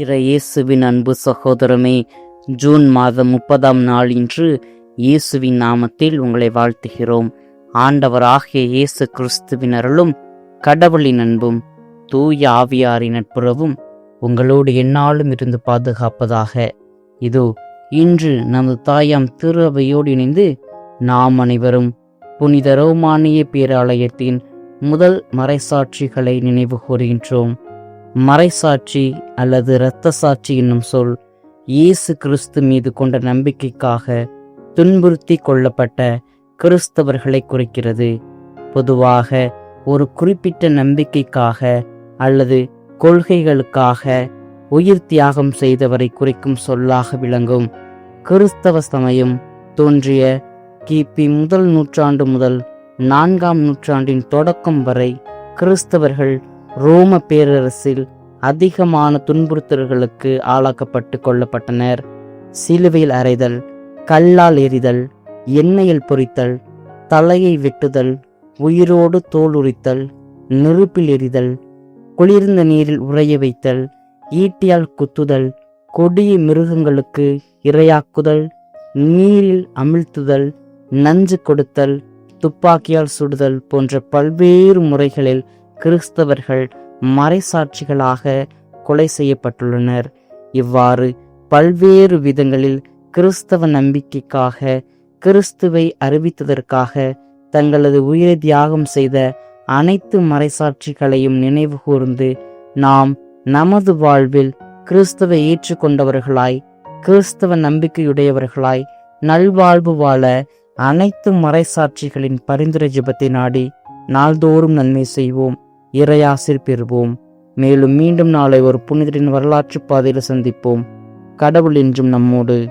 இறையேசுவின் அன்பு சகோதரமே ஜூன் மாதம் முப்பதாம் நாள் இன்று இயேசுவின் நாமத்தில் உங்களை வாழ்த்துகிறோம். ஆண்டவராகிய இயேசு கிறிஸ்துவின் அருளும் கடவுளின் அன்பும் தூய ஆவியாரின் நட்புறவும் உங்களோடு எந்நாளும் இருந்து பாதுகாப்பதாக. இதோ இன்று நமது தாயாம் திருவையோடு இணைந்து நாம் அனைவரும் புனித ரோமானிய பேராலயத்தின் முதல் மறைசாட்சிகளை நினைவு கூறுகின்றோம். மறைசாட்சி அல்லது இரத்த சாட்சி என்னும் சொல் இயேசு கிறிஸ்து மீது கொண்ட நம்பிக்கைக்காக துன்புறுத்தி கொள்ளப்பட்ட கிறிஸ்தவர்களை குறிக்கிறது. பொதுவாக ஒரு குறிப்பிட்ட நம்பிக்கைக்காக அல்லது கொள்கைகளுக்காக உயிர் தியாகம் செய்தவரை குறிக்கும் சொல்லாக விளங்கும். கிறிஸ்தவ சமயம் தோன்றிய கிபி முதல் நூற்றாண்டு முதல் நான்காம் நூற்றாண்டின் தொடக்கம் வரை கிறிஸ்தவர்கள் ரோம பேரரசில் அதிகமான துன்புறுத்தல்களுக்கு ஆளாக்கப்பட்டு கொள்ளப்பட்டனர். சிலுவையில் அறைதல் கல்லால் எறிதல் எண்ணெயில் பொறித்தல் தலையை வெட்டுதல் உயிரோடு தோல் உரித்தல் நெருப்பில் எறிதல் குளிர்ந்த நீரில் உறைய வைத்தல் ஈட்டியால் குத்துதல் கொடிய மிருகங்களுக்கு இரையாக்குதல் நீரில் அமிழ்த்துதல் நஞ்சு கொடுத்தல் துப்பாக்கியால் சுடுதல் போன்ற பல்வேறு முறைகளில் கிறிஸ்தவர்கள் மறைசாட்சிகளாக கொலை செய்யப்பட்டுள்ளனர். இவ்வாறு பல்வேறு விதங்களில் கிறிஸ்தவ நம்பிக்கைக்காக கிறிஸ்துவை அறிவித்ததற்காக தங்களது உயிரை தியாகம் செய்த அனைத்து மறைசாட்சிகளையும் நினைவு கூர்ந்து நாம் நமது வாழ்வில் கிறிஸ்தவை ஏற்றுக்கொண்டவர்களாய் கிறிஸ்தவ நம்பிக்கையுடையவர்களாய் நல்வாழ்வு வாழ அனைத்து மறைசாட்சிகளின் பரிந்துரை ஜபத்தை நாடி நாள்தோறும் நன்மை செய்வோம். இறையாசிர் பெறுவோம். மேலும் மீண்டும் நாளை ஒரு புனிதரின் வரலாற்று பாதையில் சந்திப்போம். கடவுள் என்றும் நம்மோடு.